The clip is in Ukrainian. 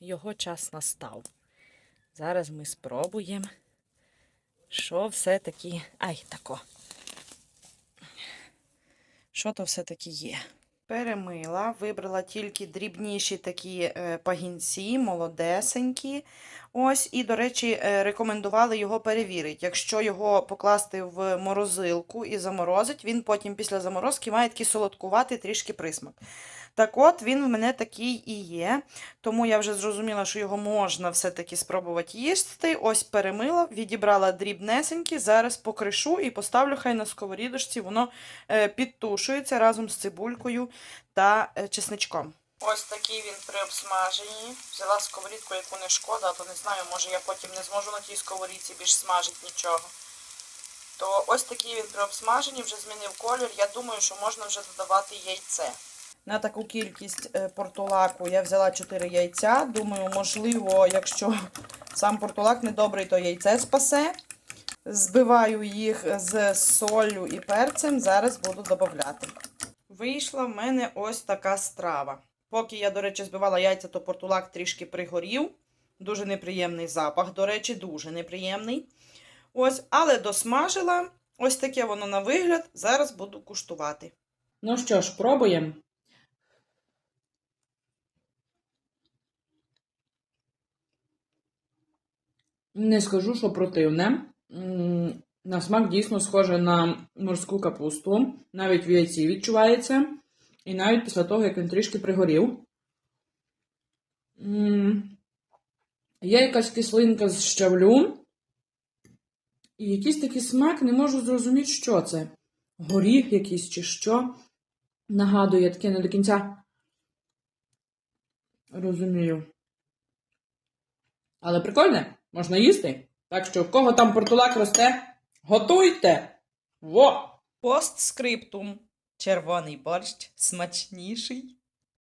його час настав. Зараз ми спробуємо, що все-таки. Ай, тако. Що то все-таки є? Перемила, вибрала тільки дрібніші такі е, пагінці, молодесенькі. Ось, і, до речі, е, рекомендували його перевірити. Якщо його покласти в морозилку і заморозить, він потім після заморозки має такий солодкуватий трішки присмак. Так от, він в мене такий і є, тому я вже зрозуміла, що його можна все-таки спробувати їсти. Ось перемила, відібрала дрібнесенькі, зараз покришу і поставлю хай на сковорідочці, воно е, підтушується разом з цибулькою та е, чесничком. Ось такий він при обсмаженні. Взяла сковорідку, яку не шкода, а то не знаю, може я потім не зможу на тій сковорідці більш смажити нічого. То ось такий він при обсмаженні вже змінив колір. Я думаю, що можна вже додавати яйце. На таку кількість е, портулаку я взяла 4 яйця. Думаю, можливо, якщо сам портулак недобрий, то яйце спасе. Збиваю їх з солью і перцем, зараз буду додавати. Вийшла в мене ось така страва. Поки я, до речі, збивала яйця, то портулак трішки пригорів. Дуже неприємний запах, до речі, дуже неприємний. Ось, але досмажила. Ось таке воно на вигляд. Зараз буду куштувати. Ну що ж, пробуємо. Не скажу, що противне. На смак дійсно схоже на морську капусту. Навіть в яйці відчувається. І навіть після того, як він трішки пригорів. Є якась кислинка з щавлю. І якийсь такий смак, не можу зрозуміти, що це. Горіх якийсь чи що. Нагадує таке не до кінця. Розумію. Але прикольне, можна їсти. Так що, в кого там портулак росте, готуйте! Во! Постскриптум. Червоний борщ смачніший.